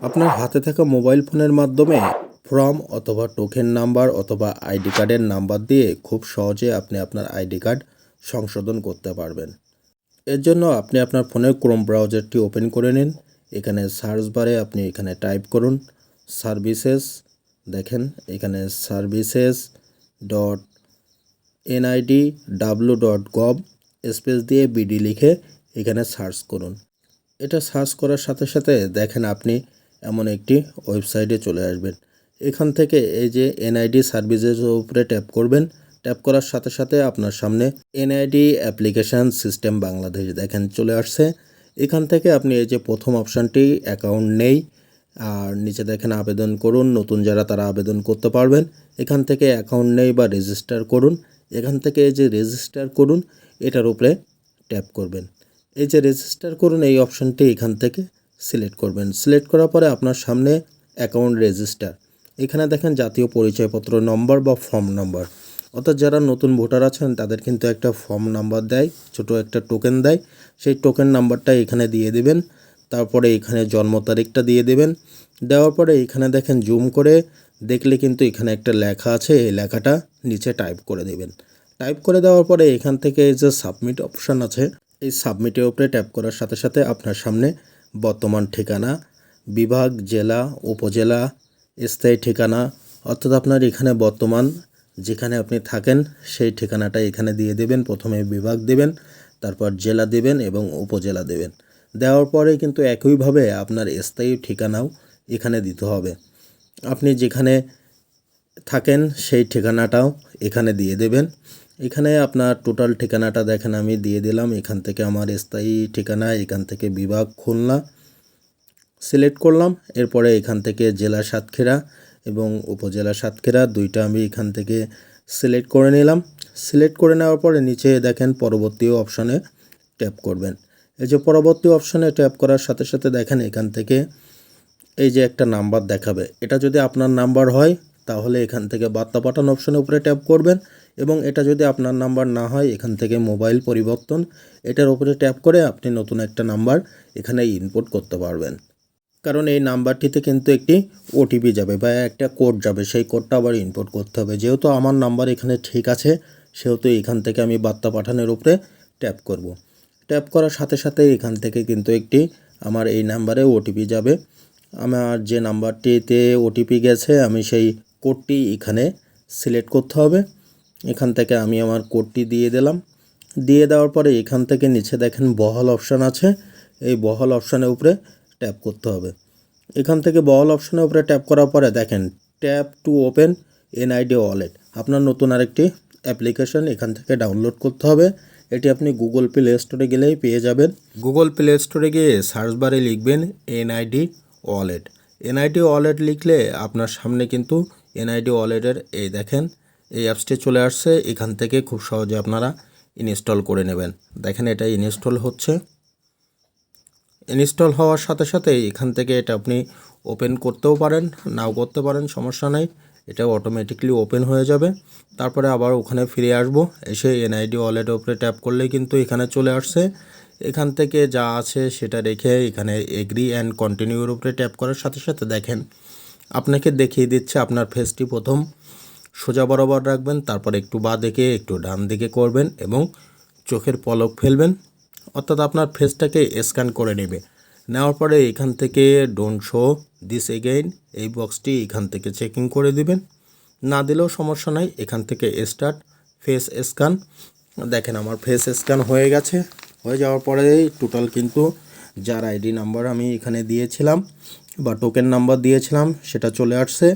আপনার হাতে থাকা মোবাইল ফোনের মাধ্যমে ফর্ম অথবা টোকেন নাম্বার অথবা আইডি কার্ডের নাম্বার দিয়ে খুব সহজে আপনি আপনার আইডি কার্ড সংশোধন করতে পারবেন। এর জন্য আপনি আপনার ফোনের ক্রোম ব্রাউজারটি ওপেন করে নিন। এখানে সার্চ বারে আপনি এখানে টাইপ করুন সার্ভিসেস। দেখেন, এখানে services dot NID W dot gov space দিয়ে বিডি লিখে এখানে সার্চ করুন। এটা সার্চ করার সাথে সাথে দেখেন আপনি এমন একটি ওয়েবসাইটে চলে আসবেন। এখান থেকে এই যে এনআইডি সার্ভিসের উপরে ট্যাপ করবেন। ট্যাপ করার সাথে সাথে আপনার সামনে এনআইডি অ্যাপ্লিকেশান সিস্টেম বাংলাদেশ দেখেন চলে আসছে। এখান থেকে আপনি এই যে প্রথম অপশানটি, অ্যাকাউন্ট নেই, আর নিচে দেখেন আবেদন করুন, নতুন যারা তারা আবেদন করতে পারবেন। এখান থেকে অ্যাকাউন্ট নেই বা রেজিস্টার করুন। এখান থেকে এই যে রেজিস্টার করুন, এটার উপরে ট্যাপ করবেন। এই যে রেজিস্টার করুন, এই অপশানটি এখান থেকে সিলেক্ট করবেন। সিলেক্ট করার পরে আপনার সামনে অ্যাকাউন্ট রেজিস্টার। এখানে দেখেন জাতীয় পরিচয়পত্র নম্বর বা ফর্ম নম্বর। অর্থাৎ যারা নতুন ভোটার আছেন, তাদের কিন্তু একটা ফর্ম নাম্বার দেয়, ছোট একটা টোকেন দেয়। সেই টোকেন নাম্বারটা এখানে দিয়ে দেবেন। তারপরে এখানে জন্ম তারিখটা দিয়ে দেবেন। দেওয়ার পরে এখানে দেখেন জুম করে দেখলে কিন্তু এখানে একটা লেখা আছে, এই লেখাটা নিচে টাইপ করে দেবেন। টাইপ করে দেওয়ার পরে এখান থেকে যে সাবমিট অপশান আছে, এই সাবমিটের উপরে ট্যাপ করার সাথে সাথে আপনার সামনে বর্তমান ঠিকানা, বিভাগ, জেলা, উপজেলা, স্থায়ী ঠিকানা, অর্থাৎ আপনার এখানে বর্তমান যেখানে আপনি থাকেন, সেই ঠিকানাটা এখানে দিয়ে দেবেন, প্রথমে বিভাগ দেবেন, তারপর জেলা দেবেন এবং উপজেলা দেবেন। দেওয়ার পরে কিন্তু একইভাবে আপনার স্থায়ী ঠিকানাও এখানে দিতে হবে। আপনি যেখানে থাকেন, সেই ঠিকানাটাও এখানে দিয়ে দেবেন। এখানে আপনার টোটাল ঠিকানাটা দেখেন, আমি দিয়ে দিলাম। এখান থেকে আমার স্থায়ী ঠিকানা, এখান থেকে বিভাগ, খুলনা সিলেক্ট করলাম। এরপরে এখান থেকে জেলা সাতক্ষীরা এবং উপজেলা সাতক্ষীরা, দুইটা আমি এখান থেকে সিলেক্ট করে নিলাম। সিলেক্ট করে নেওয়ার পরে নিচে দেখেন পরবর্তী অপশানে ট্যাপ করবেন। এই যে পরবর্তী অপশানে ট্যাপ করার সাথে সাথে দেখেন এখান থেকে এই যে একটা নাম্বার দেখাবে। এটা যদি আপনার নাম্বার হয়, তাহলে এখান থেকে বার্তা পাঠানো অপশনের উপরে ট্যাপ করবেন। এবং এটা যদি আপনার নাম্বার না হয়, এখান থেকে মোবাইল পরিবর্তন, এটার উপরে ট্যাপ করে আপনি নতুন একটা নাম্বার এখানে ইনপুট করতে পারবেন। কারণ এই নাম্বারটিতে কিন্তু একটি ওটিপি যাবে বা একটা কোড যাবে, সেই কোডটা আবার ইনপুট করতে হবে। যেহেতু আমার নাম্বার এখানে ঠিক আছে, সেহেতু এখান থেকে আমি বার্তা পাঠানোর উপরে ট্যাপ করব। ট্যাপ করার সাথে সাথে এখান থেকে কিন্তু একটি আমার এই নাম্বারে ওটিপি যাবে। আমার যে নাম্বারটিতে ওটিপি গেছে, আমি সেই কোডটি এখানে সিলেক্ট করতে হবে। এখান থেকে আমি আমার কোডটি দিয়ে দিলাম। দিয়ে দেওয়ার পরে এখান থেকে নিচে দেখেন বহল অপশান আছে। এই বহল অপশানের উপরে ট্যাপ করতে হবে। এখান থেকে বহল অপশানের উপরে ট্যাপ করার পরে দেখেন tap to open NID wallet. আপনার নতুন আরেকটি অ্যাপ্লিকেশন এখান থেকে ডাউনলোড করতে হবে। এটি আপনি গুগল প্লে স্টোরে গেলেই পেয়ে যাবেন। গুগল প্লে স্টোরে গিয়ে সার্চ বারে লিখবেন এনআইডি ওয়ালেট। এনআইডি ওয়ালেট লিখলে আপনার সামনে কিন্তু এনআইডি ওয়ালেটের এই দেখেন এই অ্যাপসটি চলে আসছে, এখান থেকে খুব সহজে আপনারা ইনস্টল করে নেবেন। দেখেন এটা ইনস্টল হচ্ছে। ইনস্টল হওয়ার সাথে সাথে এখান থেকে এটা আপনি ওপেন করতেও পারেন, নাও করতে পারেন, সমস্যা নাই। এটা অটোমেটিকলি ওপেন হয়ে যাবে। তারপরে আবার ওখানে ফিরে আসব, এসে এনআইডি ওয়ালেটের উপরে ট্যাপ করলেই কিন্তু এখানে চলে আসছে। এখান থেকে যা আছে সেটা রেখে এখানে এগ্রি অ্যান্ড কন্টিনিউর উপরে ট্যাপ করার সাথে সাথে দেখেন, আপনাকে দেখিয়ে দিচ্ছে আপনার ফেসটি প্রথম। সোজা বরাবর রাখবেন, তারপর একটু বা দিকে, একটু ডান দিকে করবেন এবং চোখের পলক ফেলবেন। অর্থাৎ আপনার ফেসটাকে স্ক্যান করে নেবে। নেওয়ার পরে এখান থেকে ডোন্ট শো দিস এগেইন এই বক্সটি এখান থেকে চেকিং করে দিবেন। না দিলেও সমস্যা নাই, এখান থেকে স্টার্ট ফেস স্ক্যান দেখেন আমার ফেস স্ক্যান হয়ে গেছে। হয়ে যাওয়ার পরে টোটাল কিন্তু যার আইডি নাম্বার আমি এখানে দিয়েছিলাম বা টোকেন নাম্বার দিয়েছিলাম, সেটা চলে আসছে।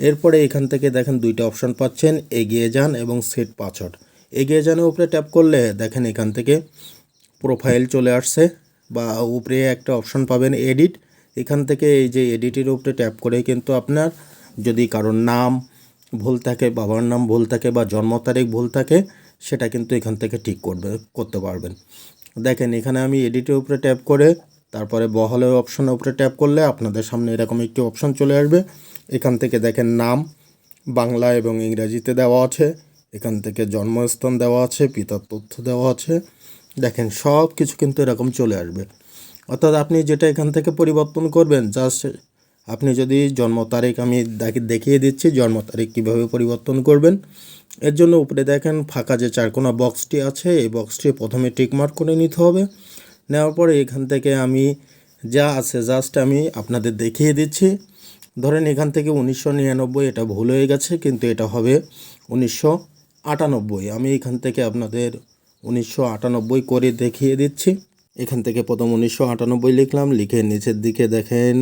এরপরে এখান থেকে দেখেন দুইটা অপশন পাচ্ছেন, এগিয়ে যান এবং সেট পাসওয়ার্ড। এগিয়ে যানের উপরে ট্যাপ করলে দেখেন এখান থেকে প্রোফাইল চলে আসছে বা উপরে একটা অপশন পাবেন এডিট। এখান থেকে এই যে এডিটের উপরে ট্যাপ করে কিন্তু আপনার যদি কারোর নাম ভুল থাকে, বাবার নাম ভুল থাকে বা জন্ম তারিখ ভুল থাকে, সেটা কিন্তু এখান থেকে ঠিক করবে, করতে পারবেন। দেখেন এখানে আমি এডিটের উপরে ট্যাপ করে তারপরে বহলের অপশনের উপরে ট্যাপ করলে আপনাদের সামনে এরকম একটি অপশন চলে আসবে। এখান থেকে দেখেন নাম, বাংলা এবং ইংরাজিতে দেওয়া আছে। এখান থেকে জন্মস্থান দেওয়া আছে, পিতার তথ্য দেওয়া আছে। দেখেন সব কিছু কিন্তু এরকম চলে আসবে। অর্থাৎ আপনি যেটা এখান থেকে পরিবর্তন করবেন জাস্ট আপনি যদি জন্ম তারিখ আমি দেখ- দেখিয়ে দিচ্ছি, জন্ম তারিখ কীভাবে পরিবর্তন করবেন। এর জন্য উপরে দেখেন ফাঁকা যে চারকোনা বক্সটি আছে, এই বক্সটি প্রথমে টিকমার্ক করে নিতে হবে। নেওয়ার পরে এখান থেকে আমি যা আছে জাস্ট আমি আপনাদের দেখিয়ে দিচ্ছি। ধরেন এখান থেকে উনিশশো নিরানব্বই, এটা ভুল হয়ে গেছে, কিন্তু এটা হবে উনিশশো আটানব্বই। আমি এখান থেকে আপনাদের উনিশশো আটানব্বই করে দেখিয়ে দিচ্ছি। এখান থেকে প্রথম উনিশশো আটানব্বই লিখলাম, লিখে নিচের দিকে দেখেন,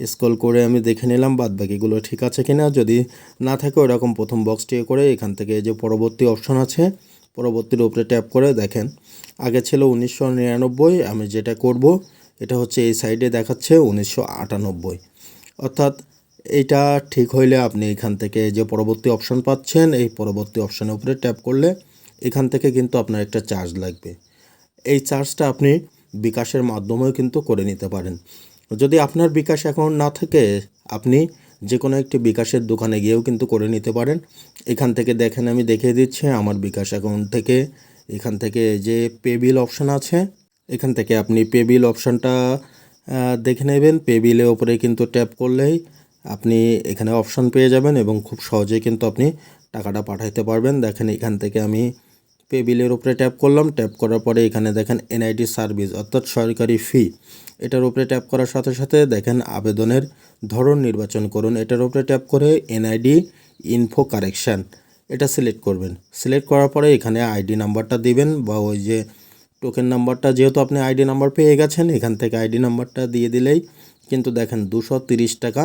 স্ক্রল করে আমি দেখে নিলাম বাদ বাকিগুলো ঠিক আছে কি না যদি না থাকে, ওরকম প্রথম বক্সটি করে এখান থেকে যে পরবর্তী অপশন আছে, পরবর্তীর উপরে ট্যাপ করে দেখেন। আগে ছিল উনিশশো নিরানব্বই, আমি যেটা করব, এটা হচ্ছে এই সাইডে দেখাচ্ছে উনিশশো আটানব্বই। অর্থাৎ এইটা ঠিক হইলে আপনি এখান থেকে যে পরবর্তী অপশন পাচ্ছেন, এই পরবর্তী অপশনের উপরে ট্যাপ করলে এখান থেকে কিন্তু আপনার একটা চার্জ লাগবে। এই চার্জটা আপনি বিকাশের মাধ্যমেও কিন্তু করে নিতে পারেন। যদি আপনার বিকাশ অ্যাকাউন্ট না থাকে, আপনি যে কোনো একটি বিকাশের দোকানে গিয়েও কিন্তু করে নিতে পারেন। এখান থেকে দেখেন, আমি দেখিয়ে দিচ্ছি, আমার বিকাশ অ্যাকাউন্ট থেকে এখান থেকে যে পে বিল অপশান আছে, এখান থেকে আপনি পে বিল অপশানটা দেখে নেবেন। পে বিলের ওপরে কিন্তু ট্যাপ করলেই আপনি এখানে অপশান পেয়ে যাবেন এবং খুব সহজেই কিন্তু আপনি টাকাটা পাঠাইতে পারবেন। দেখেন এখান থেকে আমি পে বিলের উপরে ট্যাপ করলাম। ট্যাপ করার পরে এখানে দেখেন এনআইডি সার্ভিস অর্থাৎ সরকারি ফি এটার উপরে ট্যাপ করার সাথে সাথে দেখেন আবেদনের ধরন নির্বাচন করুন। এটার উপরে ট্যাপ করে এনআইডি ইনফো কারেকশান এটা সিলেক্ট করবেন। সিলেক্ট করার পরে এখানে আইডি নাম্বারটা দিবেন বা ওই যে টোকেন নাম্বারটা যেহেতু আপনি আইডি নাম্বার পেয়ে গেছেন, এখান থেকে আইডি নাম্বারটা দিয়ে দিলেই কিন্তু দেখেন দুশো তিরিশ টাকা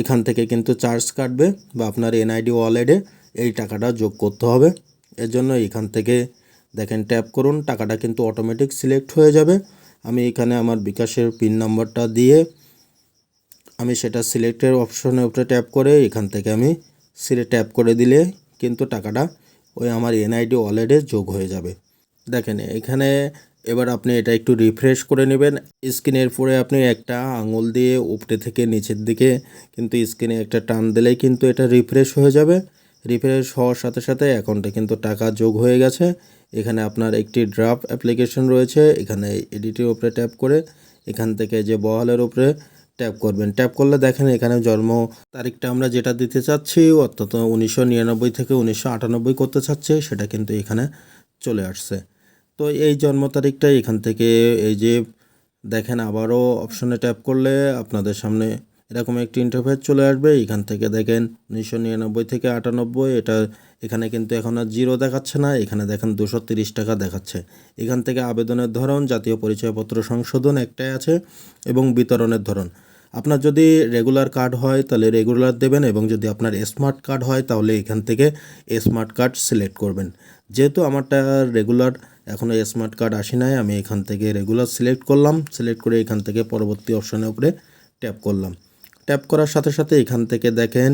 এখান থেকে কিন্তু চার্জ কাটবে বা আপনার এনআইডি ওয়ালেটে এই টাকাটা যোগ করতে হবে। এর জন্য এখান থেকে দেখেন ট্যাপ করুন, টাকাটা কিন্তু অটোমেটিক সিলেক্ট হয়ে যাবে। আমি এখানে আমার বিকাশের পিন নাম্বারটা দিয়ে আমি সেটা সিলেক্টের অপশনের উপরে ট্যাপ করে এখান থেকে আমি সিলে ট্যাপ করে দিলে কিন্তু টাকাটা ওই আমার এনআইডি ওয়ালেটে যোগ হয়ে যাবে। দেখেন, এখানে এবার আপনি এটা একটু রিফ্রেশ করে নেবেন। স্ক্রিনের পরে আপনি একটা আঙুল দিয়ে উপরে থেকে নিচের দিকে কিন্তু স্ক্রিনে একটা টান দিলেই কিন্তু এটা রিফ্রেশ হয়ে যাবে। রিফ্রেশ হওয়ার সাথে সাথে অ্যাকাউন্টে কিন্তু টাকা যোগ হয়ে গেছে। এখানে আপনার একটি ড্রাফট অ্যাপ্লিকেশন রয়েছে, এখানে এডিটের উপরে ট্যাপ করে এখান থেকে যে বহালের উপরে ট্যাপ করবেন। ট্যাপ করলে দেখেন এখানে জন্ম তারিখটা আমরা যেটা দিতে চাচ্ছি, অর্থাৎ উনিশশো নিরানব্বই থেকে উনিশশো আটানব্বই করতে চাচ্ছি, সেটা কিন্তু এখানে চলে আসছে। তো এই জন্ম তারিখটা এখান থেকে এই যে দেখেন আবারও অপশনে ট্যাপ করলে আপনাদের সামনে এরকম একটি ইন্টারফেস চলে আসবে। এখান থেকে দেখেন উনিশশো নিরানব্বই থেকে আটানব্বই, এটা এখানে কিন্তু এখন আর জিরো দেখাচ্ছে না, এখানে দেখেন দুশো তিরিশ টাকা দেখাচ্ছে। এখান থেকে আবেদনের ধরন, জাতীয় পরিচয়পত্র সংশোধন একটাই আছে এবং বিতরণের ধরন। আপনার যদি রেগুলার কার্ড হয় তাহলে রেগুলার দেবেন এবং যদি আপনার স্মার্ট কার্ড হয় তাহলে এখান থেকে স্মার্ট কার্ড সিলেক্ট করবেন। যেহেতু আমারটা রেগুলার এখনও স্মার্ট কার্ড আসি নাই, আমি এখান থেকে রেগুলার সিলেক্ট করলাম সিলেক্ট করে এখান থেকে পরবর্তী অপশনের উপরে ট্যাপ করলাম। ট্যাপ করার সাথে সাথে এখান থেকে দেখেন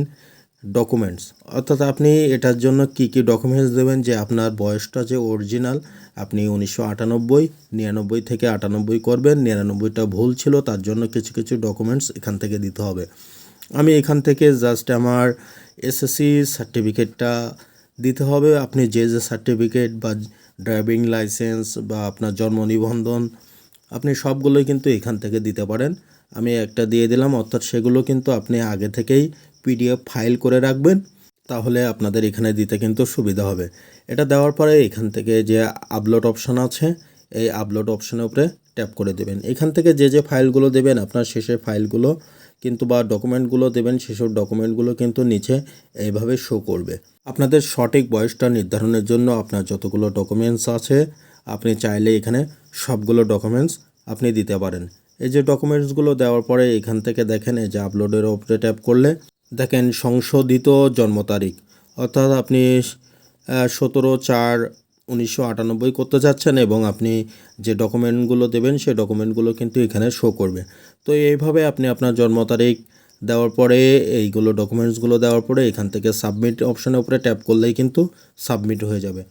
ডকুমেন্টস অর্থাৎ আপনি এটার জন্য কি কি ডকুমেন্টস দেবেন, যে আপনার বয়সটা যে অরিজিনাল আপনি উনিশশো আটানব্বই, নিরানব্বই থেকে আটানব্বই করবেন, নিরানব্বইটা ভুল ছিল, তার জন্য কিছু কিছু ডকুমেন্টস এখান থেকে দিতে হবে। আমি এখান থেকে জাস্ট আমার এসএসসি সার্টিফিকেটটা দিতে হবে, আপনি যে যে সার্টিফিকেট বা ড্রাইভিং লাইসেন্স বা আপনার জন্ম নিবন্ধন, আপনি সবগুলোই কিন্তু এখান থেকে দিতে পারেন। আমি একটা দিয়ে দিলাম, অর্থাৎ সেগুলো কিন্তু আপনি আগে থেকেই পিডিএফ ফাইল করে রাখবেন, তাহলে আপনাদের এখানে দিতে কিন্তু সুবিধা হবে। এটা দেওয়ার পরে এখান থেকে যে আপলোড অপশান আছে, এই আপলোড অপশানের উপরে ট্যাপ করে দেবেন। এখান থেকে যে যে ফাইলগুলো দেবেন, আপনার শেষে ফাইলগুলো কিন্তু বা ডকুমেন্টগুলো দেবেন, সেসব ডকুমেন্টগুলো কিন্তু নিচে এইভাবে শো করবে। আপনাদের সঠিক বয়সটা নির্ধারণের জন্য আপনার যতগুলো ডকুমেন্টস আছে, আপনি চাইলে এখানে সবগুলো ডকুমেন্টস আপনি দিতে পারেন। এই যে ডকুমেন্টসগুলো দেওয়ার পরে এখান থেকে দেখেন, এই যে আপলোডের ওপরে ট্যাপ করলে দেখেন সংশোধিত জন্ম তারিখ। অর্থাৎ আপনি সতেরো চার উনিশশো আটানব্বই করতে যাচ্ছেন এবং আপনি যে ডকুমেন্টগুলো দেবেন, সেই ডকুমেন্টগুলো কিন্তু এখানে শো করবে। তো এইভাবে আপনি আপনার জন্ম তারিখ দেওয়ার পরে, এইগুলো ডকুমেন্টসগুলো দেওয়ার পরে এখান থেকে সাবমিট অপশনের উপরে ট্যাপ করলেই কিন্তু সাবমিট হয়ে যাবে।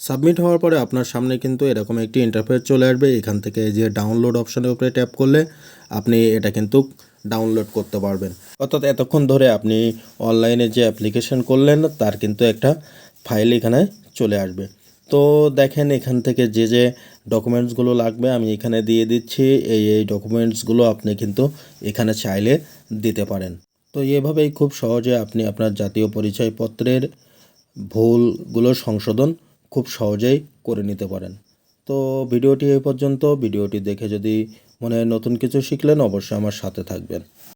সাবমিট হওয়ার পরে আপনার সামনে কিন্তু এরকম একটি ইন্টারফেস চলে আসবে। এখান থেকে যে ডাউনলোড অপশনের উপরে ট্যাপ করলে আপনি এটা কিন্তু ডাউনলোড করতে পারবেন। অর্থাৎ এতক্ষণ ধরে আপনি অনলাইনে যে অ্যাপ্লিকেশন করলেন, তার কিন্তু একটা ফাইল এখানে চলে আসবে। তো দেখেন এখান থেকে যে যে ডকুমেন্টসগুলো লাগবে আমি এখানে দিয়ে দিচ্ছি। এই এই ডকুমেন্টসগুলো আপনি কিন্তু এখানে চাইলে দিতে পারেন। তো এভাবেই খুব সহজে আপনি আপনার জাতীয় পরিচয়পত্রের ভুলগুলো সংশোধন খুব সহজেই করে নিতে পারেন। তো ভিডিওটি এই পর্যন্ত। ভিডিওটি দেখে যদি মনে হয় নতুন কিছু শিখলেন, অবশ্যই আমার সাথে থাকবেন।